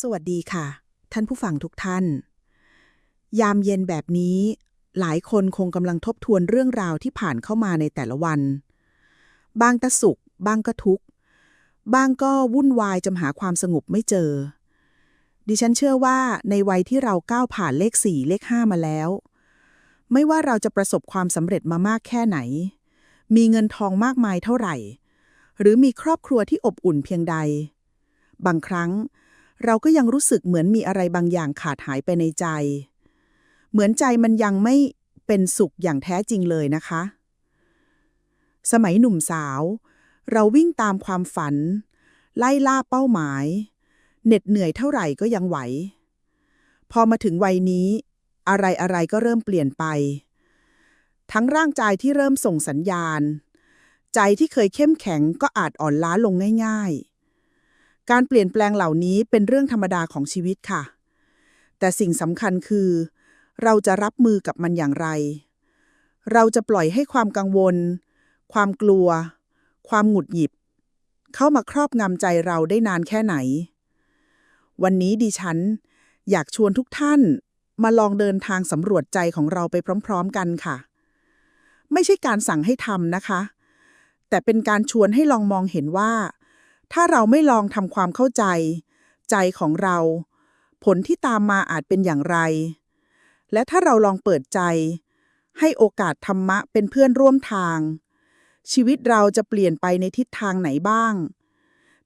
สวัสดีค่ะ ท่านผู้ฟังทุกท่าน ยามเย็นแบบนี้ หลายคนคงกำลังทบทวนเรื่องราวที่ผ่านเข้ามาในแต่ละวัน บางตะสุข บางก็ทุกข์บางก็วุ่นวายจำหาความสงบไม่เจอ ดิฉันเชื่อว่าในวัยที่เราก้าวผ่านเลขสี่เลขห้ามาแล้ว ไม่ว่าเราจะประสบความสำเร็จมามากแค่ไหน มีเงินทองมากมายเท่าไหร่ หรือมีครอบครัวที่อบอุ่นเพียงใด บางครั้ง เราก็ยังรู้สึกเหมือนมีอะไรบางอย่างขาดหายไปในใจ เหมือนใจมันยังไม่เป็นสุขอย่างแท้จริงเลยนะคะ สมัยหนุ่มสาว เราวิ่งตามความฝัน ไล่ล่าเป้าหมาย เหน็ดเหนื่อยเท่าไหร่ก็ยังไหว พอมาถึงวัยนี้ อะไรอะไรก็เริ่มเปลี่ยนไป ทั้งร่างกายที่เริ่มส่งสัญญาณ ใจที่เคยเข้มแข็งก็อาจอ่อนล้าลงง่าย ๆ การเปลี่ยนแปลงเหล่านี้เป็นเรื่องธรรมดาของชีวิตค่ะ แต่สิ่งสำคัญคือ เราจะรับมือกับมันอย่างไร เราจะปล่อยให้ความกังวล ความกลัว ความหงุดหงิด เข้ามาครอบงำใจเราได้นานแค่ไหน วันนี้ดิฉัน อยากชวนทุกท่านมาลองเดินทางสำรวจใจของเราไปพร้อม ๆ กันค่ะ ไม่ใช่การสั่งให้ทำนะคะ แต่เป็นการชวนให้ลองมองเห็นว่า ถ้าเราไม่ลองทำความเข้าใจ ใจของเรา ผลที่ตามมาอาจเป็นอย่างไร และถ้าเราลองเปิดใจ ให้โอกาสธรรมะเป็นเพื่อนร่วมทาง ชีวิตเราจะเปลี่ยนไปในทิศทางไหนบ้าง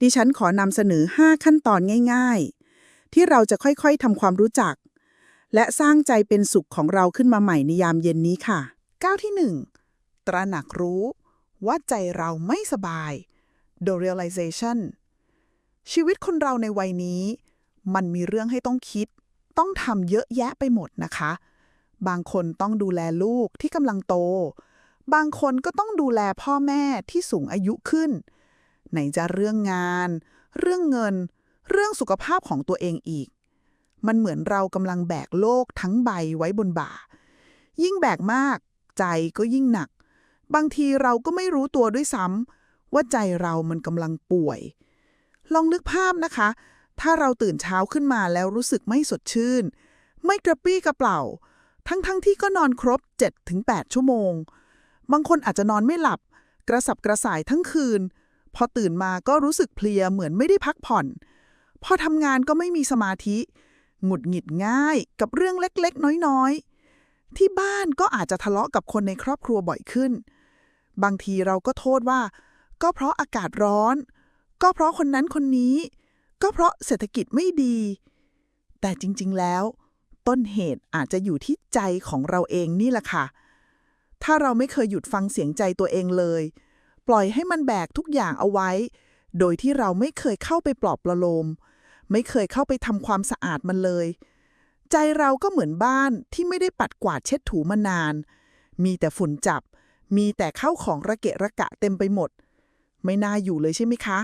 ดิฉันขอนำเสนอ 5 ขั้นตอนง่าย ๆ ที่เราจะค่อยๆทำความรู้จัก และสร้างใจเป็นสุขของเราขึ้นมาใหม่ในยามเย็นนี้ค่ะก้าวที่ 1 ตระหนักรู้ว่าใจเราไม่สบาย the realization ชีวิตคนเราในวัยนี้ มันมีเรื่องให้ต้องคิด ต้องทำเยอะแยะไปหมดนะคะ บางคนต้องดูแลลูกที่กำลังโต บางคนก็ต้องดูแลพ่อแม่ที่สูงอายุขึ้น ไหนจะเรื่องงาน เรื่องเงิน เรื่องสุขภาพของตัวเองอีก มันเหมือนเรากำลังแบกโลกทั้งใบไว้บนบ่า ยิ่งแบกมาก ใจก็ยิ่งหนัก บางทีเราก็ไม่รู้ตัวด้วยซ้ำ ว่าใจเรามันกำลังป่วย ลองนึกภาพนะคะ ถ้าเราตื่นเช้าขึ้นมาแล้วรู้สึกไม่สดชื่น ไม่กระปรี้กระเปร่าทั้งๆทที่ก็นอนครบ 7-8 ชั่วโมง บางคนอาจจะนอนไม่หลับ กระสับกระส่ายทั้งคืน พอตื่นมาก็รู้สึกเพลียเหมือนไม่ได้พักผ่อน พอทำงานก็ไม่มีสมาธิ หงุดหงิดง่ายกับเรื่องเล็กๆ น้อยๆ ที่บ้านก็อาจจะทะเลาะกับคนในครอบครัวบ่อยขึ้น บางทีเราก็โทษว่า ก็เพราะอากาศร้อน ก็เพราะคนนั้นคนนี้ ก็เพราะเศรษฐกิจไม่ดี แต่จริงๆแล้ว ต้นเหตุอาจจะอยู่ที่ใจของเราเองนี่แหละค่ะ ถ้าเราไม่เคยหยุดฟังเสียงใจตัวเองเลย ปล่อยให้มันแบกทุกอย่างเอาไว้ โดยที่เราไม่เคยเข้าไปปลอบประโลม ไม่เคยเข้าไปทำความสะอาดมันเลย ใจเราก็เหมือนบ้านที่ไม่ได้ปัดกวาดเช็ดถูมานาน มีแต่ฝุ่นจับ มีแต่เข้าของระเกะระกะเต็มไปหมด ไม่น่าอยู่เลยใช่ไหมคะ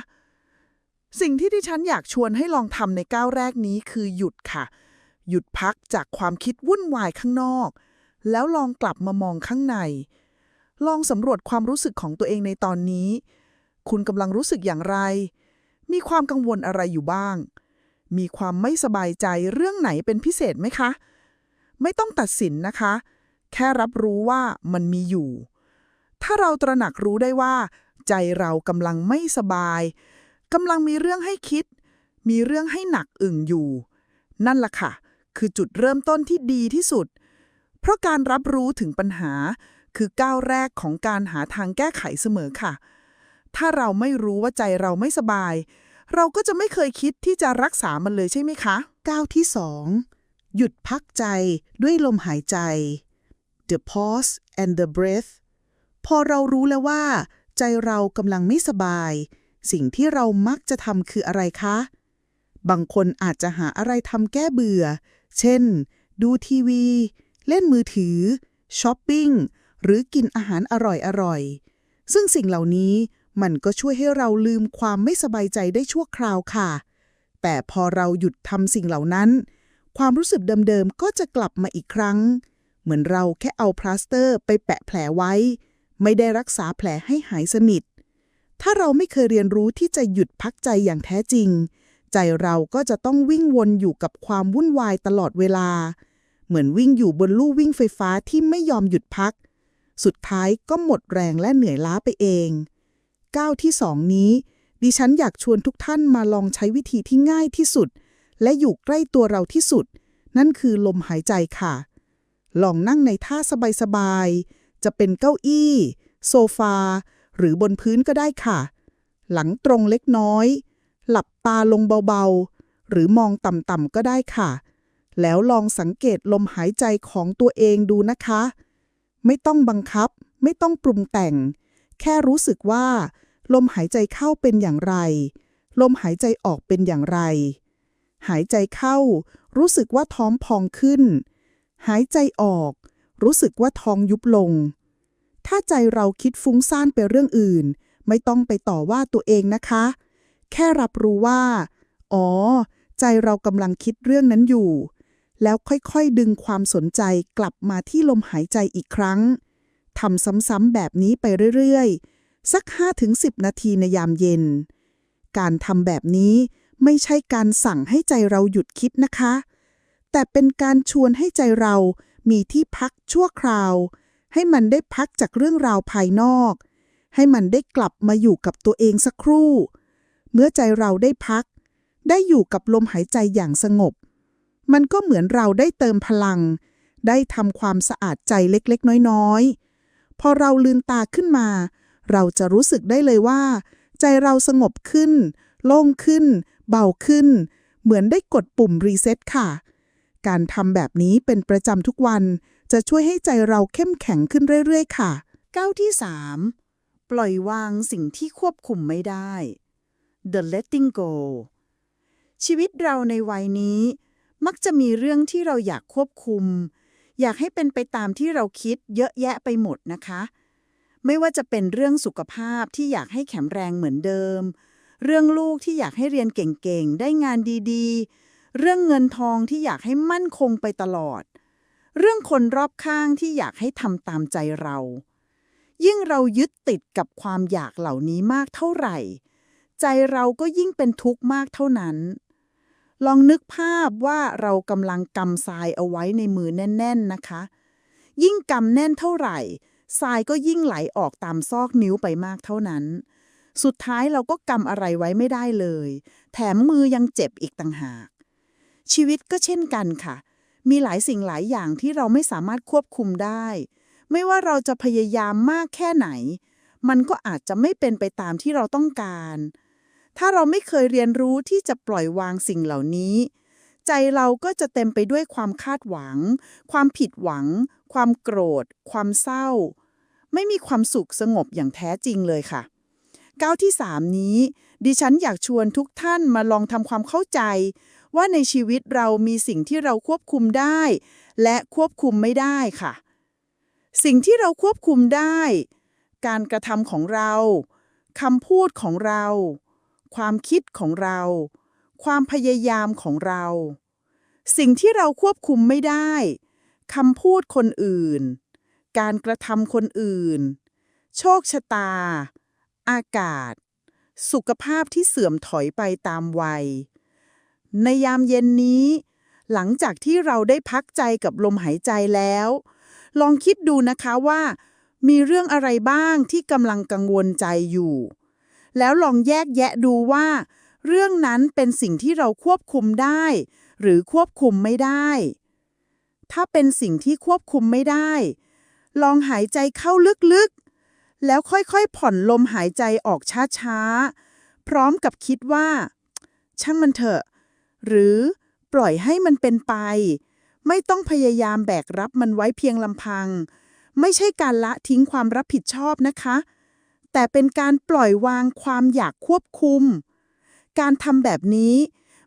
สิ่งที่ดิฉันอยากชวนให้ลองทำในก้าวแรกนี้คือหยุดค่ะ หยุดพักจากความคิดวุ่นวายข้างนอก แล้วลองกลับมามองข้างใน ลองสำรวจความรู้สึกของตัวเองในตอนนี้ คุณกำลังรู้สึกอย่างไร มีความกังวลอะไรอยู่บ้าง มีความไม่สบายใจเรื่องไหนเป็นพิเศษไหมคะ ไม่ต้องตัดสินนะคะ แค่รับรู้ว่ามันมีอยู่ถ้าเราตระหนักรู้ได้ว่า ใจเรากำลังไม่สบายกำลังมีเรื่องให้คิด มีเรื่องให้หนักอึ่งอยู่ นั่นล่ะค่ะ คือจุดเริ่มต้นที่ดีที่สุด เพราะการรับรู้ถึงปัญหา คือก้าวแรกของการหาทางแก้ไขเสมอค่ะ ถ้าเราไม่รู้ว่าใจเราไม่สบาย เราก็จะไม่เคยคิดที่จะรักษามันเลยใช่ไหมคะ ก้าวที่ 2 หยุดพักใจด้วยลมหายใจ the pause and the breath พอเรารู้แล้วว่า ใจเรากำลังไม่สบาย สิ่งที่เรามักจะทำคืออะไรคะ บางคนอาจจะหาอะไรทำแก้เบื่อ เช่น ดูทีวี เล่นมือถือ ช้อปปิ้ง หรือกินอาหารอร่อยๆ ซึ่งสิ่งเหล่านี้มันก็ช่วยให้เราลืมความไม่สบายใจได้ชั่วคราวค่ะ แต่พอเราหยุดทำสิ่งเหล่านั้น ความรู้สึกเดิมๆ ก็จะกลับมาอีกครั้ง เหมือนเราแค่เอาพลาสเตอร์ไปแปะแผลไว้ ไม่ได้รักษาแผลให้หายสนิท ถ้าเราไม่เคยเรียนรู้ที่จะหยุดพักใจอย่างแท้จริง ใจเราก็จะต้องวิ่งวนอยู่กับความวุ่นวายตลอดเวลา เหมือนวิ่งอยู่บนลู่วิ่งไฟฟ้าที่ไม่ยอมหยุดพัก สุดท้ายก็หมดแรงและเหนื่อยล้าไปเองก้าวที่สองนี้ ดิฉันอยากชวนทุกท่านมาลองใช้วิธีที่ง่ายที่สุด และอยู่ใกล้ตัวเราที่สุด นั่นคือลมหายใจค่ะ ลองนั่งในท่าสบายๆ จะเป็นเก้าอี้ โซฟา หรือบนพื้นก็ได้ค่ะ หลังตรงเล็กน้อย หลับตาลงเบาๆ หรือมองต่ำๆก็ได้ค่ะ แล้วลองสังเกตลมหายใจของตัวเองดูนะคะ ไม่ต้องบังคับ ไม่ต้องปรุงแต่ง แค่รู้สึกว่า ลมหายใจเข้าเป็นอย่างไร ลมหายใจออกเป็นอย่างไร หายใจเข้า รู้สึกว่าท้องพองขึ้น หายใจออก รู้สึกว่าท้องยุบลง ถ้าใจเราคิดฟุ้งซ่านไปเรื่องอื่น ไม่ต้องไปต่อว่าตัวเองนะคะ แค่รับรู้ว่า อ๋อ ใจเรากำลังคิดเรื่องนั้นอยู่ แล้วค่อยๆดึงความสนใจกลับมาที่ลมหายใจอีกครั้งทำซ้ำๆแบบนี้ไปเรื่อยๆ สัก 5-10 นาทีในยามเย็น การทำแบบนี้ไม่ใช่การสั่งให้ใจเราหยุดคิดนะคะ แต่เป็นการชวนให้ใจเรา มีที่พักชั่วคราว ให้มันได้พักจากเรื่องราวภายนอก ให้มันได้กลับมาอยู่กับตัวเองสักครู่ เมื่อใจเราได้พัก ได้อยู่กับลมหายใจอย่างสงบ มันก็เหมือนเราได้เติมพลัง ได้ทำความสะอาดใจเล็กๆ น้อยๆ พอเราลืมตาขึ้นมา เราจะรู้สึกได้เลยว่า ใจเราสงบขึ้น โล่งขึ้น เบาขึ้น เหมือนได้กดปุ่มรีเซ็ตค่ะ การทำแบบนี้เป็นประจำทุกวัน จะช่วยให้ใจเราเข้มแข็งขึ้นเรื่อยๆ ค่ะก้าวที่ 3 ปล่อยวางสิ่งที่ควบคุมไม่ได้ the letting go ชีวิตเราในวัยนี้ มักจะมีเรื่องที่เราอยากควบคุม อยากให้เป็นไปตามที่เราคิดเยอะแยะไปหมดนะคะ ไม่ว่าจะเป็นเรื่องสุขภาพที่อยากให้แข็งแรงเหมือนเดิม เรื่องลูกที่อยากให้เรียนเก่งๆ ได้งานดีๆ เรื่องเงินทองที่อยากให้มั่นคงไปตลอด เรื่องคนรอบข้างที่อยากให้ทำตามใจเรา ยิ่งเรายึดติดกับความอยากเหล่านี้มากเท่าไหร่ ใจเราก็ยิ่งเป็นทุกข์มากเท่านั้น ลองนึกภาพว่าเรากำลังกำทรายเอาไว้ในมือแน่น ๆนะคะ ยิ่งกำแน่นเท่าไหร่ทรายก็ยิ่งไหลออกตามซอกนิ้วไปมากเท่านั้น สุดท้ายเราก็กำอะไรไว้ไม่ได้เลย แถมมือยังเจ็บอีกต่างหาก ชีวิตก็เช่นกันค่ะ มีหลายสิ่งหลายอย่างที่เราไม่สามารถควบคุมได้ ไม่ว่าเราจะพยายามมากแค่ไหน มันก็อาจจะไม่เป็นไปตามที่เราต้องการ ถ้าเราไม่เคยเรียนรู้ที่จะปล่อยวางสิ่งเหล่านี้ ใจเราก็จะเต็มไปด้วยความคาดหวัง ความผิดหวัง ความโกรธ ความเศร้า ไม่มีความสุขสงบอย่างแท้จริงเลยค่ะก้าวที่ 3 นี้ ดิฉันอยากชวนทุกท่านมาลองทำความเข้าใจ ว่าในชีวิตเรามีสิ่งที่เราควบคุมได้ และควบคุมไม่ได้ค่ะ สิ่งที่เราควบคุมได้ การกระทำของเราคำพูดของเรา ความคิดของเรา ความพยายามของเรา สิ่งที่เราควบคุมไม่ได้คำพูดคนอื่น การกระทำคนอื่น โชคชะตา อากาศ สุขภาพที่เสื่อมถอยไปตามวัย ในยามเย็นนี้ หลังจากที่เราได้พักใจกับลมหายใจแล้ว ลองคิดดูนะคะว่า มีเรื่องอะไรบ้างที่กำลังกังวลใจอยู่ แล้วลองแยกแยะดูว่า เรื่องนั้นเป็นสิ่งที่เราควบคุมได้ หรือควบคุมไม่ได้ ถ้าเป็นสิ่งที่ควบคุมไม่ได้ ลองหายใจเข้าลึกๆ แล้วค่อยๆผ่อนลมหายใจออกช้าๆ พร้อมกับคิดว่า ช่างมันเถอะ หรือปล่อยให้มันเป็นไป ไม่ต้องพยายามแบกรับมันไว้เพียงลำพัง ไม่ใช่การละทิ้งความรับผิดชอบนะคะ แต่เป็นการปล่อยวางความอยากควบคุม การทำแบบนี้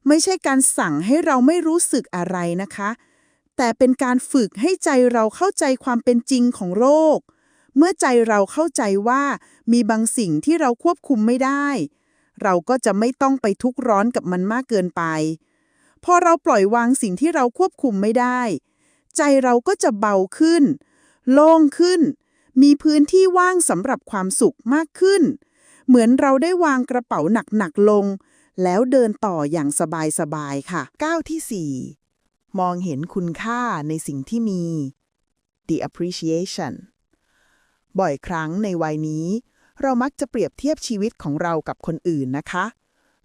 ไม่ใช่การสั่งให้เราไม่รู้สึกอะไรนะคะ แต่เป็นการฝึกให้ใจเราเข้าใจความเป็นจริงของโรค เมื่อใจเราเข้าใจว่ามีบางสิ่งที่เราควบคุมไม่ได้ เราก็จะไม่ต้องไปทุกข์ร้อนกับมันมากเกินไป พอเราปล่อยวางสิ่งที่เราควบคุมไม่ได้ ใจเราก็จะเบาขึ้น โล่งขึ้น มีพื้นที่ว่างสำหรับความสุขมากขึ้น เหมือนเราได้วางกระเป๋าหนักๆลง แล้วเดินต่ออย่างสบายๆค่ะก้าวที่ 4 มองเห็นคุณค่าในสิ่งที่มี the appreciation บ่อยครั้งในวัยนี้ เรามักจะเปรียบเทียบชีวิตของเรากับคนอื่นนะคะ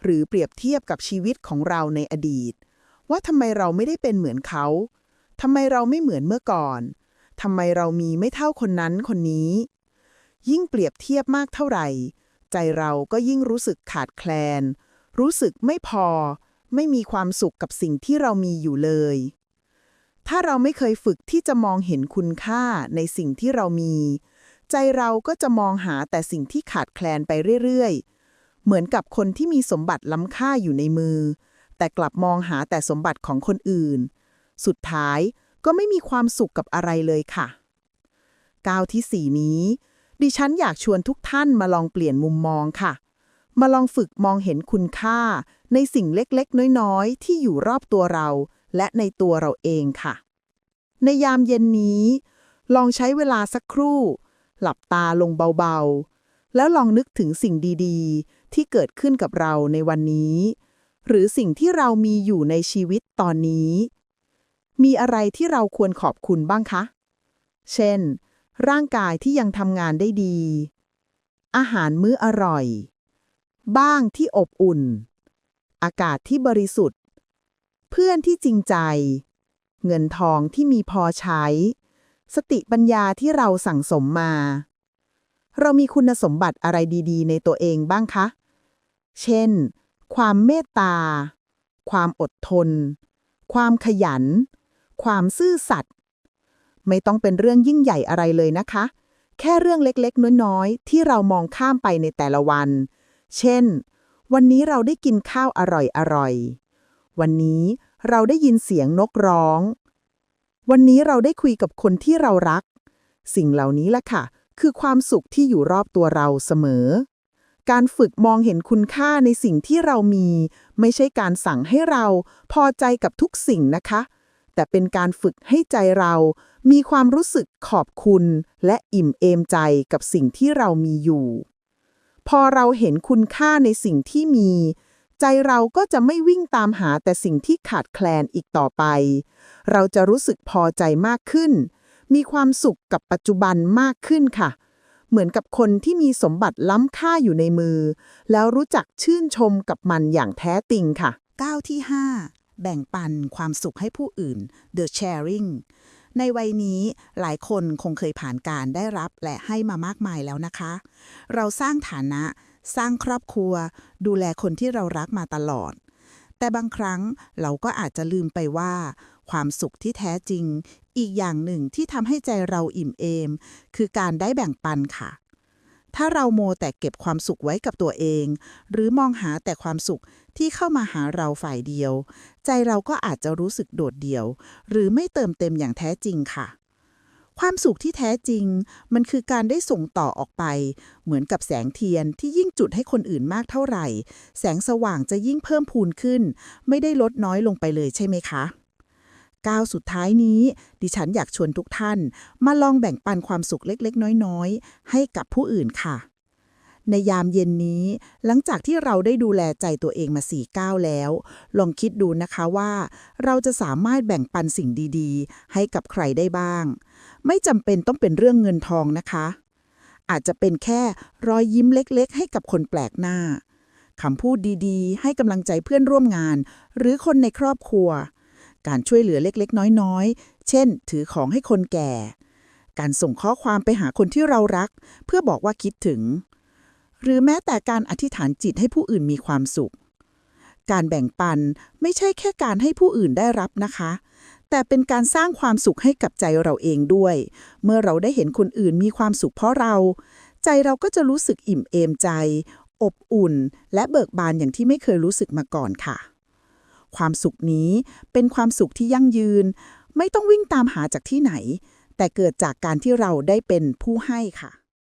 หรือเปรียบเทียบกับชีวิตของเราในอดีต ว่าทำไมเราไม่ได้เป็นเหมือนเขาทำไมเราไม่เหมือนเมื่อก่อนทำไมเรามีไม่เท่าคนนั้นคนนี้ ยิ่งเปรียบเทียบมากเท่าไหร่ ใจเราก็ยิ่งรู้สึกขาดแคลน รู้สึกไม่พอ ไม่มีความสุขกับสิ่งที่เรามีอยู่เลย ถ้าเราไม่เคยฝึกที่จะมองเห็นคุณค่าในสิ่งที่เรามี ใจเราก็จะมองหาแต่สิ่งที่ขาดแคลนไปเรื่อยๆ เหมือนกับคนที่มีสมบัติล้ำค่าอยู่ในมือ แต่กลับมองหาแต่สมบัติของคนอื่น สุดท้ายก็ไม่มีความสุขกับอะไรเลยค่ะก้าวที่สี่นี้ ดิฉันอยากชวนทุกท่านมาลองเปลี่ยนมุมมองค่ะ มาลองฝึกมองเห็นคุณค่า ในสิ่งเล็กๆ น้อยๆ ที่อยู่รอบตัวเรา และในตัวเราเองค่ะ ในยามเย็นนี้ ลองใช้เวลาสักครู่ หลับตาลงเบาๆ แล้วลองนึกถึงสิ่งดีๆ ที่เกิดขึ้นกับเราในวันนี้ หรือสิ่งที่เรามีอยู่ในชีวิตตอนนี้ มีอะไรที่เราควรขอบคุณบ้างคะ เช่น ร่างกายที่ยังทำงานได้ดี อาหารมื้ออร่อย บ้างที่อบอุ่น อากาศที่บริสุทธิ์ เพื่อนที่จริงใจ เงินทองที่มีพอใช้ สติปัญญาที่เราสั่งสมมา เรามีคุณสมบัติอะไรดี ๆ ในตัวเองบ้างคะ เช่น ความเมตตา ความอดทน ความขยัน ความซื่อสัตย์ไม่ต้องเป็นเรื่องยิ่งใหญ่อะไรเลยนะคะ แค่เรื่องเล็กๆ น้อยๆ ที่เรามองข้ามไปในแต่ละวัน เช่น วันนี้เราได้กินข้าวอร่อยๆ วันนี้เราได้ยินเสียงนกร้อง วันนี้เราได้คุยกับคนที่เรารัก สิ่งเหล่านี้แหละค่ะ คือความสุขที่อยู่รอบตัวเราเสมอ การฝึกมองเห็นคุณค่าในสิ่งที่เรามี ไม่ใช่การสั่งให้เราพอใจกับทุกสิ่งนะคะ แต่เป็นการฝึกให้ใจเรา มีความรู้สึกขอบคุณ และอิ่มเอมใจกับสิ่งที่เรามีอยู่ พอเราเห็นคุณค่าในสิ่งที่มี ใจเราก็จะไม่วิ่งตามหาแต่สิ่งที่ขาดแคลนอีกต่อไป เราจะรู้สึกพอใจมากขึ้น มีความสุขกับปัจจุบันมากขึ้นค่ะ เหมือนกับคนที่มีสมบัติล้ำค่าอยู่ในมือ แล้วรู้จักชื่นชมกับมันอย่างแท้จริงค่ะก้าวที่ 5 แบ่งปันความสุขให้ผู้อื่น the sharing ในวัยนี้หลายคนคงเคยผ่านการได้รับและให้มามากมายแล้วนะคะ เราสร้างฐานะ สร้างครอบครัว ดูแลคนที่เรารักมาตลอด แต่บางครั้งเราก็อาจจะลืมไปว่า ความสุขที่แท้จริง อีกอย่างหนึ่งที่ทำให้ใจเราอิ่มเอม คือการได้แบ่งปันค่ะ ถ้าเราโมแต่เก็บความสุขไว้กับตัวเอง หรือมองหาแต่ความสุขที่เข้ามาหาเราฝ่ายเดียว ใจเราก็อาจจะรู้สึกโดดเดี่ยว หรือไม่เติมเต็มอย่างแท้จริงค่ะ ความสุขที่แท้จริง มันคือการได้ส่งต่อออกไป เหมือนกับแสงเทียนที่ยิ่งจุดให้คนอื่นมากเท่าไหร่ แสงสว่างจะยิ่งเพิ่มพูนขึ้น ไม่ได้ลดน้อยลงไปเลยใช่ไหมคะก้าวสุดท้ายนี้ ดิฉันอยากชวนทุกท่าน มาลองแบ่งปันความสุขเล็กๆ น้อยๆ ให้กับผู้อื่นค่ะ ในยามเย็นนี้ หลังจากที่เราได้ดูแลใจตัวเองมาสี่ก้าวแล้ว ลองคิดดูนะคะว่า เราจะสามารถแบ่งปันสิ่งดีๆ ให้กับใครได้บ้าง ไม่จำเป็นต้องเป็นเรื่องเงินทองนะคะ อาจจะเป็นแค่รอยยิ้มเล็กๆ ให้กับคนแปลกหน้าคำพูดดีๆ ให้กำลังใจเพื่อนร่วมงาน หรือคนในครอบครัว การช่วยเหลือเล็กๆ น้อยๆ เช่น ถือของให้คนแก่ การส่งข้อความไปหาคนที่เรารัก เพื่อบอกว่าคิดถึง หรือแม้แต่การอธิษฐานจิตให้ผู้อื่นมีความสุข การแบ่งปันไม่ใช่แค่การให้ผู้อื่นได้รับนะคะ แต่เป็นการสร้างความสุขให้กับใจเราเองด้วย เมื่อเราได้เห็นคนอื่นมีความสุขเพราะเรา ใจเราก็จะรู้สึกอิ่มเอมใจ อบอุ่น และเบิกบานอย่างที่ไม่เคยรู้สึกมาก่อนค่ะ ความสุขนี้เป็นความสุขที่ยั่งยืน ไม่ต้องวิ่งตามหาจากที่ไหน แต่เกิดจากการที่เราได้เป็นผู้ให้ค่ะ